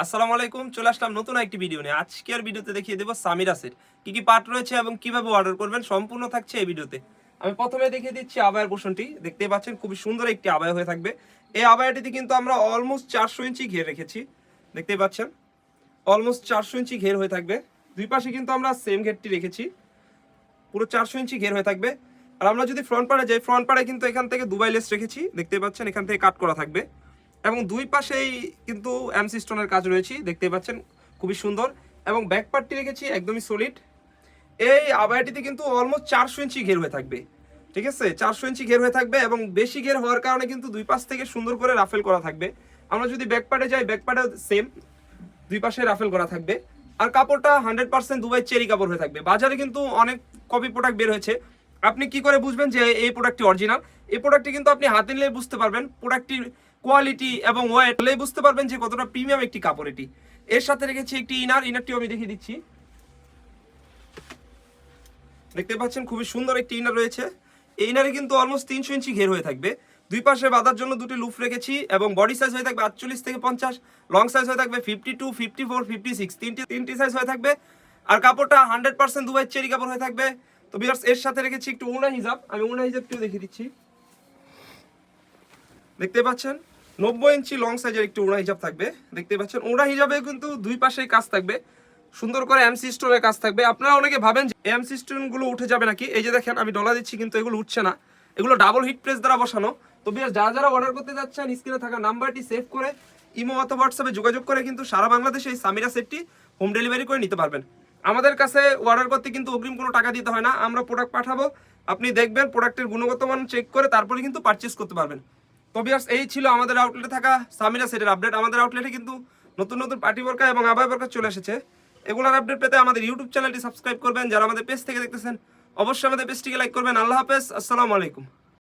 আসসালামু আলাইকুম, চলে আসলাম নতুন একটি ভিডিও নিয়ে। আজকের ভিডিওতে দেখিয়ে দেবো সামিরাসের কি কি পার্ট রয়েছে এবং কীভাবে অর্ডার করবেন, সম্পূর্ণ থাকছে এই ভিডিওতে আমি প্রথমে দেখিয়ে দিচ্ছি আবায়ের পোষণটি। দেখতে পাচ্ছেন, খুবই সুন্দর একটি আবায় হয়ে থাকবে। এই আবায়াটিতে কিন্তু আমরা অলমোস্ট চারশো ইঞ্চি ঘের রেখেছি। দেখতে পাচ্ছেন অলমোস্ট চারশো ইঞ্চি ঘের হয়ে থাকবে। দুই পাশে কিন্তু আমরা সেম ঘেরটি রেখেছি। পুরো চারশো ইঞ্চি ঘের হয়ে থাকবে। আর আমরা যদি ফ্রন্ট পাড়ে যাই ফ্রন্ট পাড়ে কিন্তু এখান থেকে দুবাই লেস রেখেছি। দেখতে পাচ্ছেন, এখান থেকে কাট করা থাকবে। এবং দুই পাশেই কিন্তু এমসি স্টোনের কাজ রয়েছে দেখতে পাচ্ছেন, খুবই সুন্দর। এবং ব্যাক পার্টটি রেখেছি একদমই সলিড এই আবায়াটিতে কিন্তু অলমোস্ট চারশো ইঞ্চি ঘের হয়ে থাকবে, ঠিক আছে? চারশো ইঞ্চি ঘের হয়ে থাকবে এবং বেশি ঘের হওয়ার কারণে কিন্তু দুই পাশ থেকে সুন্দর করে রাফেল করা থাকবে। আমরা যদি ব্যাক পার্টে যাই ব্যাক পার্টে সেম দুই পাশে রাফেল করা থাকবে। আর কাপড়টা হান্ড্রেড পার্সেন্ট দুবাই চেরি কাপড় হয়ে থাকবে। বাজারে কিন্তু অনেক কপি প্রোডাক্ট বের হয়েছে। আপনি কি করে বুঝবেন যে এই প্রোডাক্টটি অরিজিনাল এই প্রোডাক্টটি কিন্তু আপনি হাতে নিলে বুঝতে পারবেন। প্রোডাক্টটির কোয়ালিটি এবং ওয়েট হলেই বুঝতে পারবেন যে কতটা প্রিমিয়াম একটি কাপড় এটি। এর সাথে রেখেছি একটি ইনার ইনারটিও আমি দেখিয়ে দিচ্ছি। দেখতে পাচ্ছেন খুবই সুন্দর একটি ইনার রয়েছে। এই ইনারে কিন্তু অলমোস্ট তিনশো ইঞ্চি ঘের হয়ে থাকবে। দুই পাশে বাঁধার জন্য দুটি লুফ রেখেছি এবং বডি সাইজ হয়ে থাকবে আটচল্লিশ থেকে পঞ্চাশ লং সাইজ হয়ে থাকবে fifty two fifty four fifty six তিনটি তিনটি সাইজ হয়ে থাকবে। আর কাপড়টা হান্ড্রেড পার্সেন্ট দুবাই চেরি কাপড় হয়ে থাকবে। তো বিয়ার্স এর সাথে রেখেছি একটু উনা হিজাব। আমি উনা হিজাবটিও দেখিয়ে দিচ্ছি। দেখতে পাচ্ছেন? নব্বই ইঞ্চি লং সাইজের একটি উড়া হিজাব থাকবে। দেখতে পাচ্ছেন উড়া হিজাবে কিন্তু দুই পাশেই কাজ থাকবে। সুন্দর করে এমসি স্টোনের কাজ থাকবে। আপনারা অনেকে ভাবেন যে এমসি স্টোনগুলো উঠে যাবে নাকি? এই যে দেখেন, আমি ডলা দিচ্ছি কিন্তু এগুলো উঠছে না। এগুলো ডাবল হিট প্রেস দ্বারা বসানো। তো বিয়ার যারা যারা অর্ডার করতে যাচ্ছেন স্ক্রিনে থাকা নাম্বারটি সেভ করে ইমো অথবা হোয়াটসঅ্যাপে যোগাযোগ করে কিন্তু সারা বাংলাদেশে এই সামিরা সেটটি হোম ডেলিভারি করে নিতে পারবেন। আমাদের কাছে অর্ডার করতে কিন্তু অগ্রিম কোনো টাকা দিতে হয় না। আমরা প্রোডাক্ট পাঠাবো। আপনি দেখবেন প্রোডাক্টের গুণগত মান চেক করে তারপরে কিন্তু পারচেস করতে পারবেন। তো বিয়ার্স এই ছিল আমাদের আউটলেটে থাকা সামিরা সেটের আপডেট আমাদের আউটলেটে কিন্তু নতুন নতুন পার্টি বর্কা এবং আবাই বর্কা চলে এসেছে। এগুলোর আপডেট পেতে আমাদের ইউটিউব চ্যানেলটি সাবস্ক্রাইব করবেন। যারা আমাদের পেজ থেকে দেখতেছেন, অবশ্যই আমাদের পেজটিকে লাইক করবেন। আল্লাহ হাফেজ, আসসালামু আলাইকুম।